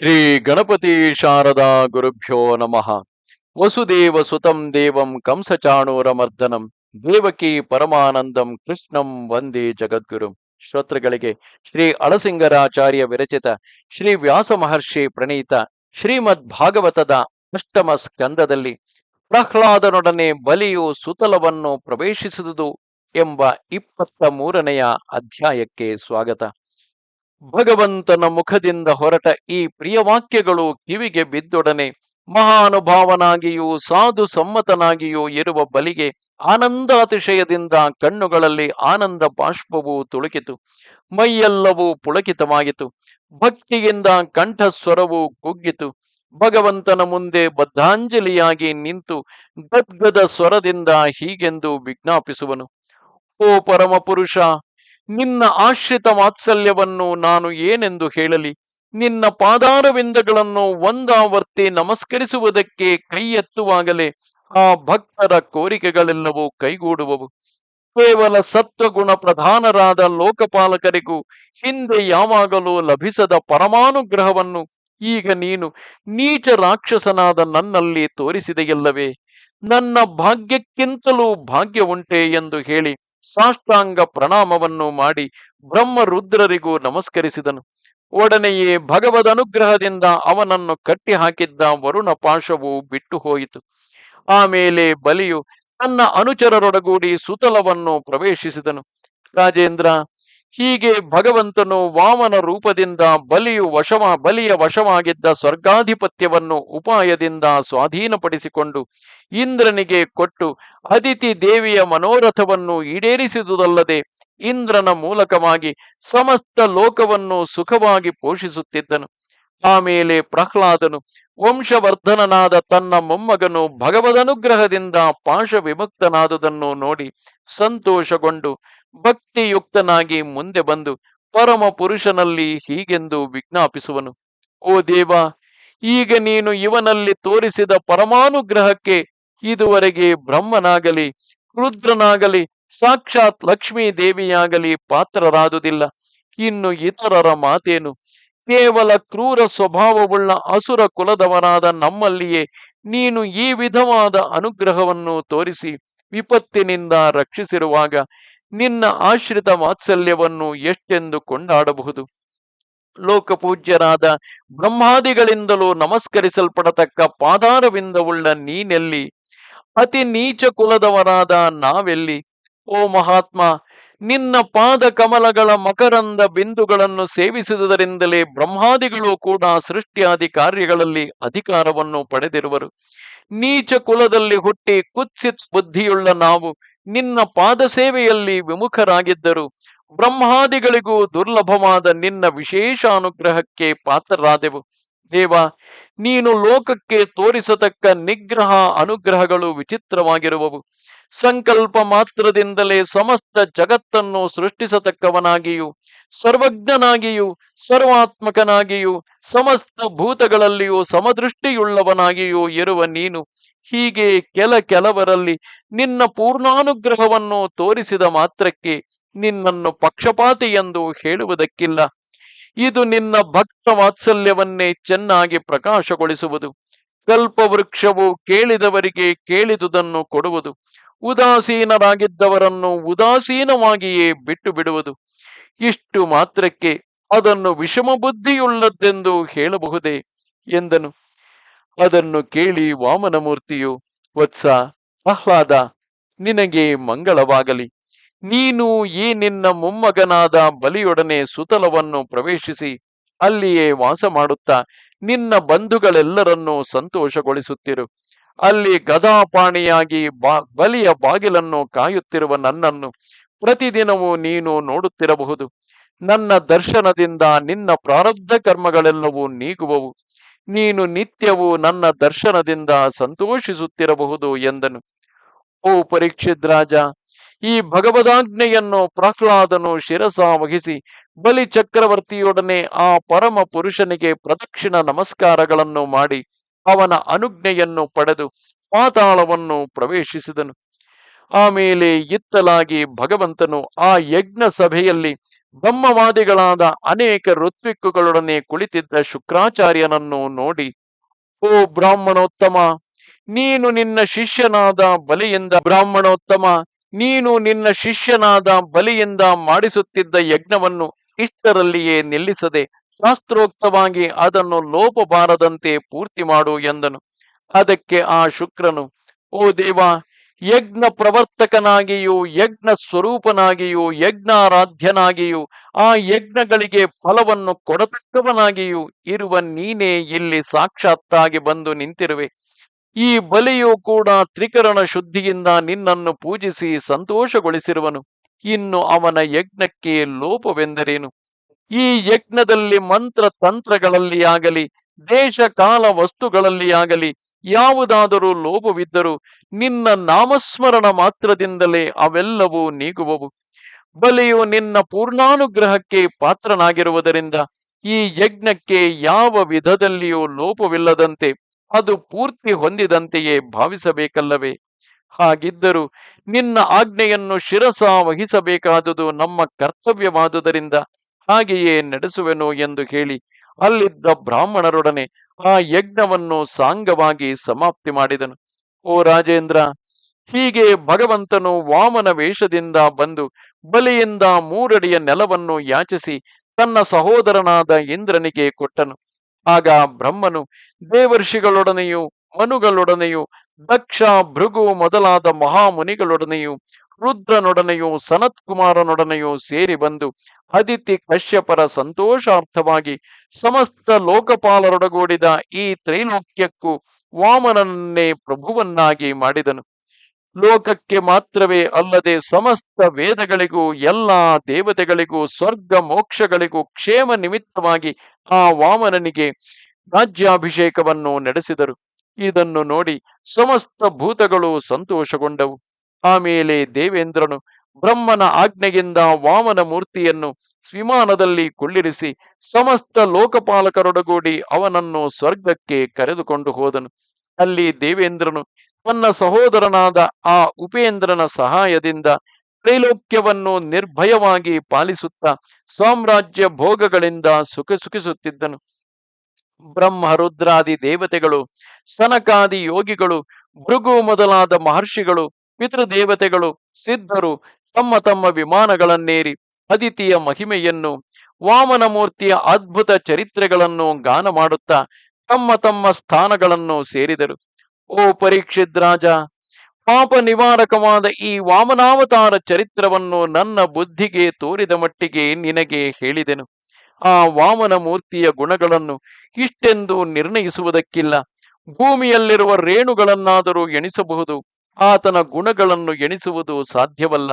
ಶ್ರೀ ಗಣಪತಿ ಶಾರದಾ ಗುರುಭ್ಯೋ ನಮಃ. ವಸುದೇವ ಸುತಂ ದೇವಂ ಕಂಸಚಾಣೂರಮರ್ದನಂ ದೇವಕಿ ಪರಮಾನಂದಂ ಕೃಷ್ಣಂ ವಂದೇ ಜಗದ್ಗುರು. ಶ್ರೋತೃಗಳಿಗೆ ಶ್ರೀ ಅಳಸಿಂಗರಾಚಾರ್ಯ ವಿರಚಿತ ಶ್ರೀ ವ್ಯಾಸ ಮಹರ್ಷಿ ಪ್ರಣೀತ ಶ್ರೀಮದ್ ಭಾಗವತದ ಅಷ್ಟಮ ಸ್ಕಂದದಲ್ಲಿ ಪ್ರಹ್ಲಾದನೊಡನೆ ಬಲಿಯು ಸುತಲವನ್ನು ಪ್ರವೇಶಿಸಿದುದು ಎಂಬ ಇಪ್ಪತ್ತ ಮೂರನೆಯ ಅಧ್ಯಾಯಕ್ಕೆ ಸ್ವಾಗತ. ಭಗವಂತನ ಮುಖದಿಂದ ಹೊರಟ ಈ ಪ್ರಿಯವಾಕ್ಯಗಳು ಕಿವಿಗೆ ಬಿದ್ದೊಡನೆ ಮಹಾನುಭಾವನಾಗಿಯೂ ಸಾಧು ಸಮ್ಮತನಾಗಿಯೂ ಇರುವ ಬಲಿಗೆ ಆನಂದಾತಿಶಯದಿಂದ ಕಣ್ಣುಗಳಲ್ಲಿ ಆನಂದ ಬಾಷ್ಪವು ತುಳುಕಿತು. ಮೈಯೆಲ್ಲವೂ ಪುಳಕಿತವಾಯಿತು ಭಕ್ತಿಯಿಂದ ಕಂಠಸ್ವರವು ಕುಗ್ಗಿತು. ಭಗವಂತನ ಮುಂದೆ ಬದ್ಧಾಂಜಲಿಯಾಗಿ ನಿಂತು ಗದ್ಗದ ಸ್ವರದಿಂದ ಹೀಗೆಂದು ವಿಜ್ಞಾಪಿಸುವನು. ಓ ಪರಮ ಪುರುಷ ನಿನ್ನ ಆಶ್ರಿತ ವಾತ್ಸಲ್ಯವನ್ನು ನಾನು ಏನೆಂದು ಹೇಳಲಿ? ನಿನ್ನ ಪಾದಾರವಿಂದಗಳನ್ನು ಒಂದಾವರ್ತಿ ನಮಸ್ಕರಿಸುವುದಕ್ಕೆ ಕೈ ಎತ್ತುವಾಗಲೇ ಆ ಭಕ್ತರ ಕೋರಿಕೆಗಳೆಲ್ಲವೂ ಕೈಗೂಡುವವು. ಕೇವಲ ಸತ್ವಗುಣ ಪ್ರಧಾನರಾದ ಲೋಕಪಾಲಕರಿಗೂ ಹಿಂದೆ ಯಾವಾಗಲೂ ಲಭಿಸದ ಪರಮಾನುಗ್ರಹವನ್ನು ಈಗ ನೀನು ನೀಚ ರಾಕ್ಷಸನಾದ ನನ್ನಲ್ಲಿ ತೋರಿಸಿದೆಯಲ್ಲವೇ? ನನ್ನ ಭಾಗ್ಯಕ್ಕಿಂತಲೂ ಭಾಗ್ಯ ಉಂಟೆ ಎಂದು ಹೇಳಿ ಸಾಷ್ಟಾಂಗ ಪ್ರಣಾಮವನ್ನು ಮಾಡಿ ಬ್ರಹ್ಮ ರುದ್ರರಿಗೂ ನಮಸ್ಕರಿಸಿದನು. ಒಡನೆಯೇ ಭಗವದ್ ಅನುಗ್ರಹದಿಂದ ಅವನನ್ನು ಕಟ್ಟಿ ಹಾಕಿದ್ದ ವರುಣ ಪಾಶವು ಬಿಟ್ಟು ಹೋಯಿತು ಆಮೇಲೆ ಬಲಿಯು ತನ್ನ ಅನುಚರರೊಡಗೂಡಿ ಸುತಲವನ್ನು ಪ್ರವೇಶಿಸಿದನು. ರಾಜೇಂದ್ರ ಹೀಗೆ ಭಗವಂತನು ವಾಮನ ರೂಪದಿಂದ ಬಲಿಯು ವಶವ ಬಲಿಯ ವಶವಾಗಿದ್ದ ಸ್ವರ್ಗಾಧಿಪತ್ಯವನ್ನು ಉಪಾಯದಿಂದ ಸ್ವಾಧೀನಪಡಿಸಿಕೊಂಡು ಇಂದ್ರನಿಗೆ ಕೊಟ್ಟು ಅದಿತಿ ದೇವಿಯ ಮನೋರಥವನ್ನು ಈಡೇರಿಸಿದುದಲ್ಲದೆ ಇಂದ್ರನ ಮೂಲಕವಾಗಿ ಸಮಸ್ತ ಲೋಕವನ್ನು ಸುಖವಾಗಿ ಪೋಷಿಸುತ್ತಿದ್ದನು. ಆಮೇಲೆ ಪ್ರಹ್ಲಾದನು ವಂಶವರ್ಧನನಾದ ತನ್ನ ಮೊಮ್ಮಗನು ಭಗವದನುಗ್ರಹದಿಂದ ಪಾಶ ವಿಮುಕ್ತನಾದುದನ್ನು ನೋಡಿ ಸಂತೋಷಗೊಂಡು ಭಕ್ತಿಯುಕ್ತನಾಗಿ ಮುಂದೆ ಬಂದು ಪರಮ ಪುರುಷನಲ್ಲಿ ಹೀಗೆಂದು ವಿಜ್ಞಾಪಿಸುವನು, ಓ ದೇವ, ಈಗ ನೀನು ಇವನಲ್ಲಿ ತೋರಿಸಿದ ಪರಮಾನುಗ್ರಹಕ್ಕೆ ಇದುವರೆಗೆ ಬ್ರಹ್ಮನಾಗಲಿ, ರುದ್ರನಾಗಲಿ, ಸಾಕ್ಷಾತ್ ಲಕ್ಷ್ಮೀ ದೇವಿಯಾಗಲಿ ಪಾತ್ರರಾದುದಿಲ್ಲ. ಇನ್ನು ಇತರರ ಮಾತೇನು? ಕೇವಲ ಕ್ರೂರ ಸ್ವಭಾವವುಳ್ಳ ಅಸುರ ಕುಲದವರಾದ ನಮ್ಮಲ್ಲಿಯೇ ನೀನು ಈ ವಿಧವಾದ ಅನುಗ್ರಹವನ್ನು ತೋರಿಸಿ ವಿಪತ್ತಿನಿಂದ ರಕ್ಷಿಸಿರುವಾಗ ನಿನ್ನ ಆಶ್ರಿತ ವಾತ್ಸಲ್ಯವನ್ನು ಎಷ್ಟೆಂದು ಕೊಂಡಾಡಬಹುದು? ಲೋಕಪೂಜ್ಯರಾದ ಬ್ರಹ್ಮಾದಿಗಳಿಂದಲೂ ನಮಸ್ಕರಿಸಲ್ಪಡತಕ್ಕ ಪಾದಾರವಿಂದವುಳ್ಳ ನೀನೆಲ್ಲಿ? ಅತಿ ನೀಚ ಕುಲದವರಾದ ನಾವೆಲ್ಲಿ? ಓ ಮಹಾತ್ಮ, ನಿನ್ನ ಪಾದ ಕಮಲಗಳ ಮಕರಂದ ಬಿಂದುಗಳನ್ನು ಸೇವಿಸುವುದರಿಂದಲೇ ಬ್ರಹ್ಮಾದಿಗಳು ಕೂಡ ಸೃಷ್ಟಿಯಾದಿ ಕಾರ್ಯಗಳಲ್ಲಿ ಅಧಿಕಾರವನ್ನು ಪಡೆದಿರುವರು. ನೀಚ ಕುಲದಲ್ಲಿ ಹುಟ್ಟಿ ಕುತ್ಸಿತ್ ಬುದ್ಧಿಯುಳ್ಳ ನಾವು ನಿನ್ನ ಪಾದ ಸೇವೆಯಲ್ಲಿ ವಿಮುಖರಾಗಿದ್ದರು. ಬ್ರಹ್ಮಾದಿಗಳಿಗೂ ದುರ್ಲಭವಾದ ನಿನ್ನ ವಿಶೇಷ ಅನುಗ್ರಹಕ್ಕೆ ಪಾತ್ರರಾದೆವು. ದೇವ, ನೀನು ಲೋಕಕ್ಕೆ ತೋರಿಸತಕ್ಕ ನಿಗ್ರಹ ಅನುಗ್ರಹಗಳು ವಿಚಿತ್ರವಾಗಿರುವವು. ಸಂಕಲ್ಪ ಮಾತ್ರದಿಂದಲೇ ಸಮಸ್ತ ಜಗತ್ತನ್ನು ಸೃಷ್ಟಿಸತಕ್ಕವನಾಗಿಯೂ, ಸರ್ವಜ್ಞನಾಗಿಯೂ, ಸರ್ವಾತ್ಮಕನಾಗಿಯೂ, ಸಮಸ್ತ ಭೂತಗಳಲ್ಲಿಯೂ ಸಮದೃಷ್ಟಿಯುಳ್ಳವನಾಗಿಯೂ ಇರುವ ನೀನು. ಹೀಗೆ ಕೆಲ ಕೆಲವರಲ್ಲಿ ನಿನ್ನ ಪೂರ್ಣಾನುಗ್ರಹವನ್ನು ತೋರಿಸಿದ ಮಾತ್ರಕ್ಕೆ ನಿನ್ನನ್ನು ಪಕ್ಷಪಾತಿ ಎಂದು ಹೇಳುವುದಕ್ಕಿಲ್ಲ. ಇದು ನಿನ್ನ ಭಕ್ತ ವಾತ್ಸಲ್ಯವನ್ನೇ ಚೆನ್ನಾಗಿ ಪ್ರಕಾಶಗೊಳಿಸುವುದು. ಕಲ್ಪವೃಕ್ಷವು ಕೇಳಿದವರಿಗೆ ಕೇಳಿದುದನ್ನು ಕೊಡುವುದು. ಉದಾಸೀನರಾಗಿದ್ದವರನ್ನು ಉದಾಸೀನವಾಗಿಯೇ ಬಿಟ್ಟು ಬಿಡುವುದು ಇಷ್ಟು ಮಾತ್ರಕ್ಕೆ ಅದನ್ನು ವಿಷಮ ಬುದ್ಧಿಯುಳ್ಳದ್ದೆಂದು ಹೇಳಬಹುದೇ ಎಂದನು. ಅದನ್ನು ಕೇಳಿ ವಾಮನಮೂರ್ತಿಯು, ವತ್ಸ ಆಹ್ಲಾದ ನಿನಗೆ ಮಂಗಳವಾಗಲಿ. ನೀನು ಈ ನಿನ್ನ ಮೊಮ್ಮಗನಾದ ಬಲಿಯೊಡನೆ ಸುತಲವನ್ನು ಪ್ರವೇಶಿಸಿ, ಅಲ್ಲಿಯೇ ವಾಸ ಮಾಡುತ್ತಾ ನಿನ್ನ ಬಂಧುಗಳೆಲ್ಲರನ್ನೂ ಸಂತೋಷಗೊಳಿಸುತ್ತಿರು. ಅಲ್ಲಿ ಗದಾಪಾಣಿಯಾಗಿ ಬಲಿಯ ಬಾಗಿಲನ್ನು ಕಾಯುತ್ತಿರುವ ನನ್ನನ್ನು ಪ್ರತಿದಿನವೂ ನೀನು ನೋಡುತ್ತಿರಬಹುದು. ನನ್ನ ದರ್ಶನದಿಂದ ನಿನ್ನ ಪ್ರಾರಬ್ಧ ಕರ್ಮಗಳೆಲ್ಲವೂ ನೀಗುವವು. ನೀನು ನಿತ್ಯವೂ ನನ್ನ ದರ್ಶನದಿಂದ ಸಂತೋಷಿಸುತ್ತಿರಬಹುದು ಎಂದನು. ಓ ಪರೀಕ್ಷಿತ್ ರಾಜ ಈ ಭಗವದಾಜ್ಞೆಯನ್ನು ಪ್ರಹ್ಲಾದನು ಶಿರಸ ವಹಿಸಿ ಬಲಿ ಚಕ್ರವರ್ತಿಯೊಡನೆ ಆ ಪರಮ ಪುರುಷನಿಗೆ ಪ್ರದಕ್ಷಿಣ ನಮಸ್ಕಾರಗಳನ್ನು ಮಾಡಿ ಅವನ ಅನುಜ್ಞೆಯನ್ನು ಪಡೆದು ಪಾತಾಳವನ್ನು ಪ್ರವೇಶಿಸಿದನು. ಆಮೇಲೆ ಇತ್ತಲಾಗಿ ಭಗವಂತನು ಆ ಯಜ್ಞ ಸಭೆಯಲ್ಲಿ ಬ್ರಹ್ಮವಾದಿಗಳಾದ ಅನೇಕ ಋತ್ವಿಕ್ಕುಗಳೊಡನೆ ಕುಳಿತಿದ್ದ ಶುಕ್ರಾಚಾರ್ಯನನ್ನು ನೋಡಿ, ಓ ಬ್ರಾಹ್ಮಣೋತ್ತಮ, ನೀನು ನಿನ್ನ ಶಿಷ್ಯನಾದ ಬಲಿಯಿಂದ ಬ್ರಾಹ್ಮಣೋತ್ತಮ, ನೀನು ನಿನ್ನ ಶಿಷ್ಯನಾದ ಬಲಿಯಿಂದ ಮಾಡಿಸುತ್ತಿದ್ದ ಯಜ್ಞವನ್ನು ಇಷ್ಟರಲ್ಲಿಯೇ ನಿಲ್ಲಿಸದೆ ಶಾಸ್ತ್ರೋಕ್ತವಾಗಿ ಅದನ್ನು ಲೋಪ ಬಾರದಂತೆ ಪೂರ್ತಿ ಮಾಡು ಎಂದನು. ಅದಕ್ಕೆ ಆ ಶುಕ್ರನು, ಓ ದೇವ, ಯಜ್ಞ ಪ್ರವರ್ತಕನಾಗಿಯೂ, ಯಜ್ಞ ಸ್ವರೂಪನಾಗಿಯೂ, ಯಜ್ಞಾರಾಧ್ಯನಾಗಿಯೂ, ಆ ಯಜ್ಞಗಳಿಗೆ ಫಲವನ್ನು ಕೊಡತಕ್ಕವನಾಗಿಯೂ ಇರುವ ನೀನೇ ಇಲ್ಲಿ ಸಾಕ್ಷಾತ್ತಾಗಿ ಬಂದು ನಿಂತಿರುವೆ. ಈ ಬಲಿಯು ಕೂಡ ತ್ರಿಕರಣ ಶುದ್ಧಿಯಿಂದ ನಿನ್ನನ್ನು ಪೂಜಿಸಿ ಸಂತೋಷಗೊಳಿಸಿರುವನು. ಇನ್ನು ಅವನ ಯಜ್ಞಕ್ಕೆ ಲೋಪವೆಂದರೇನು? ಈ ಯಜ್ಞದಲ್ಲಿ ಮಂತ್ರ ತಂತ್ರಗಳಲ್ಲಿ ಆಗಲಿ ದೇಶ ಕಾಲ ವಸ್ತುಗಳಲ್ಲಿ ಆಗಲಿ ಯಾವುದಾದರೂ ಲೋಪವಿದ್ದರೂ ನಿನ್ನ ನಾಮಸ್ಮರಣ ಮಾತ್ರದಿಂದಲೇ ಅವೆಲ್ಲವೂ ನೀಗುವವು. ಬಲಿಯು ನಿನ್ನ ಪೂರ್ಣಾನುಗ್ರಹಕ್ಕೆ ಪಾತ್ರನಾಗಿರುವುದರಿಂದ ಈ ಯಜ್ಞಕ್ಕೆ ಯಾವ ವಿಧದಲ್ಲಿಯೂ ಲೋಪವಿಲ್ಲದಂತೆ ಅದು ಪೂರ್ತಿ ಹೊಂದಿದಂತೆಯೇ ಭಾವಿಸಬೇಕಲ್ಲವೇ? ಹಾಗಿದ್ದರೂ ನಿನ್ನ ಆಜ್ಞೆಯನ್ನು ಶಿರಸ ವಹಿಸಬೇಕಾದುದು ನಮ್ಮ ಕರ್ತವ್ಯವಾದುದರಿಂದ ಹಾಗೆಯೇ ನಡೆಸುವೆನು ಎಂದು ಹೇಳಿ ಅಲ್ಲಿದ್ದ ಬ್ರಾಹ್ಮಣರೊಡನೆ ಆ ಯಜ್ಞವನ್ನು ಸಾಂಗವಾಗಿ ಸಮಾಪ್ತಿ ಮಾಡಿದನು. ಓ ರಾಜೇಂದ್ರ, ಹೀಗೆ ಭಗವಂತನು ವಾಮನ ವೇಷದಿಂದ ಬಂದು ಬಲಿಯಿಂದ ಮೂರಡಿಯ ನೆಲವನ್ನು ಯಾಚಿಸಿ ತನ್ನ ಸಹೋದರನಾದ ಇಂದ್ರನಿಗೆ ಕೊಟ್ಟನು. ಆಗ ಬ್ರಹ್ಮನು ದೇವರ್ಷಿಗಳೊಡನೆಯೂ ಮನುಗಳೊಡನೆಯೂ ದಕ್ಷ ಭೃಗು ಮೊದಲಾದ ಮಹಾಮುನಿಗಳೊಡನೆಯೂ ರುದ್ರನೊಡನೆಯೂ ಸನತ್ಕುಮಾರನೊಡನೆಯೂ ಸೇರಿ ಬಂದು ಅದಿತಿ ಕಶ್ಯಪರ ಸಂತೋಷಾರ್ಥವಾಗಿ ಸಮಸ್ತ ಲೋಕಪಾಲರೊಡಗೂಡಿದ ಈ ತ್ರೈಲೋಕ್ಯಕ್ಕೂ ವಾಮನನ್ನೇ ಪ್ರಭುವನ್ನಾಗಿ ಮಾಡಿದನು. ಲೋಕಕ್ಕೆ ಮಾತ್ರವೇ ಅಲ್ಲದೆ ಸಮಸ್ತ ವೇದಗಳಿಗೂ, ಎಲ್ಲಾ ದೇವತೆಗಳಿಗೂ, ಸ್ವರ್ಗ ಮೋಕ್ಷಗಳಿಗೂ ಕ್ಷೇಮ ನಿಮಿತ್ತವಾಗಿ ಆ ವಾಮನನಿಗೆ ರಾಜ್ಯಾಭಿಷೇಕವನ್ನು ನಡೆಸಿದರು. ಇದನ್ನು ನೋಡಿ ಸಮಸ್ತ ಭೂತಗಳು ಸಂತೋಷಗೊಂಡವು. ಆಮೇಲೆ ದೇವೇಂದ್ರನು ಬ್ರಹ್ಮನ ಆಜ್ಞೆಯಿಂದ ವಾಮನ ಮೂರ್ತಿಯನ್ನು ಸ್ವಿಮಾನದಲ್ಲಿ ಕುಳ್ಳಿರಿಸಿ ಸಮಸ್ತ ಲೋಕಪಾಲಕರೊಡಗೂಡಿ ಅವನನ್ನು ಸ್ವರ್ಗಕ್ಕೆ ಕರೆದುಕೊಂಡು ಹೋದನು. ಅಲ್ಲಿ ದೇವೇಂದ್ರನು ತನ್ನ ಸಹೋದರನಾದ ಆ ಉಪೇಂದ್ರನ ಸಹಾಯದಿಂದ ತ್ರೈಲೋಕ್ಯವನ್ನು ನಿರ್ಭಯವಾಗಿ ಪಾಲಿಸುತ್ತಾ ಸಾಮ್ರಾಜ್ಯ ಭೋಗಗಳಿಂದ ಸುಖ ಸುಖಿಸುತ್ತಿದ್ದನು. ಬ್ರಹ್ಮ ರುದ್ರಾದಿ ದೇವತೆಗಳು, ಸನಕಾದಿ ಯೋಗಿಗಳು, ಭೃಗು ಮೊದಲಾದ ಮಹರ್ಷಿಗಳು ಪಿತೃದೇವತೆಗಳು ಸಿದ್ಧರು ತಮ್ಮ ತಮ್ಮ ವಿಮಾನಗಳನ್ನೇರಿ ಅದಿತಿಯ ಮಹಿಮೆಯನ್ನು ವಾಮನ ಮೂರ್ತಿಯ ಅದ್ಭುತ ಚರಿತ್ರೆಗಳನ್ನು ಗಾನ ಮಾಡುತ್ತಾ ತಮ್ಮ ತಮ್ಮ ಸ್ಥಾನಗಳನ್ನು ಸೇರಿದರು. ಓ ಪರೀಕ್ಷಿತ್ ರಾಜ, ಪಾಪ ನಿವಾರಕವಾದ ಈ ವಾಮನಾವತಾರ ಚರಿತ್ರವನ್ನು ನನ್ನ ಬುದ್ಧಿಗೆ ತೋರಿದ ಮಟ್ಟಿಗೆ ನಿನಗೆ ಹೇಳಿದೆನು. ಆ ವಾಮನ ಮೂರ್ತಿಯ ಗುಣಗಳನ್ನು ಇಷ್ಟೆಂದು ನಿರ್ಣಯಿಸುವುದಕ್ಕಿಲ್ಲ. ಭೂಮಿಯಲ್ಲಿರುವ ರೇಣುಗಳನ್ನಾದರೂ ಎಣಿಸಬಹುದು. ಆತನ ಗುಣಗಳನ್ನು ಎಣಿಸುವುದು ಸಾಧ್ಯವಲ್ಲ.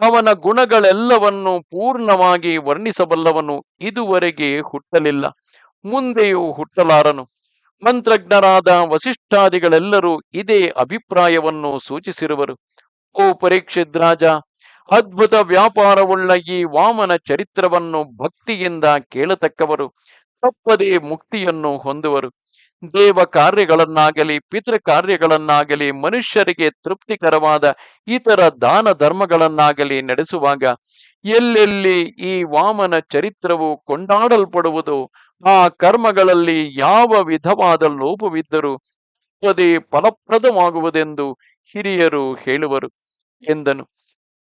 ಅವನ ಗುಣಗಳೆಲ್ಲವನ್ನು ಪೂರ್ಣವಾಗಿ ವರ್ಣಿಸಬಲ್ಲವನು ಇದುವರೆಗೆ ಹುಟ್ಟಲಿಲ್ಲ. ಮುಂದೆಯೂ ಹುಟ್ಟಲಾರನು. ಮಂತ್ರಜ್ಞರಾದ ವಸಿಷ್ಠಾದಿಗಳೆಲ್ಲರೂ ಇದೇ ಅಭಿಪ್ರಾಯವನ್ನು ಸೂಚಿಸಿರುವರು. ಓ ಪರೀಕ್ಷಿತ್ ರಾಜ, ಅದ್ಭುತ ವ್ಯಾಪಾರವುಳ್ಳ ಈ ವಾಮನ ಚರಿತ್ರವನ್ನು ಭಕ್ತಿಯಿಂದ ಕೇಳತಕ್ಕವರು. ತಪ್ಪದೇ ಮುಕ್ತಿಯನ್ನು ಹೊಂದುವರು. ದೇವ ಕಾರ್ಯಗಳನ್ನಾಗಲಿ, ಪಿತೃ ಕಾರ್ಯಗಳನ್ನಾಗಲಿ, ಮನುಷ್ಯರಿಗೆ ತೃಪ್ತಿಕರವಾದ ಇತರ ದಾನ ಧರ್ಮಗಳನ್ನಾಗಲಿ ನಡೆಸುವಾಗ ಎಲ್ಲೆಲ್ಲಿ ಈ ವಾಮನ ಚರಿತ್ರವು ಕೊಂಡಾಡಲ್ಪಡುವುದು, ಆ ಕರ್ಮಗಳಲ್ಲಿ ಯಾವ ವಿಧವಾದ ಲೋಪವಿದ್ದರೂ ಅದೇ ಫಲಪ್ರದವಾಗುವುದೆಂದು ಹಿರಿಯರು ಹೇಳುವರು ಎಂದನು.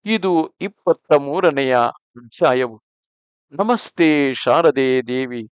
ಇದು ಇಪ್ಪತ್ತ ಮೂರನೆಯ ಅಧ್ಯಾಯವು. ನಮಸ್ತೆ ಶಾರದೆ ದೇವಿ.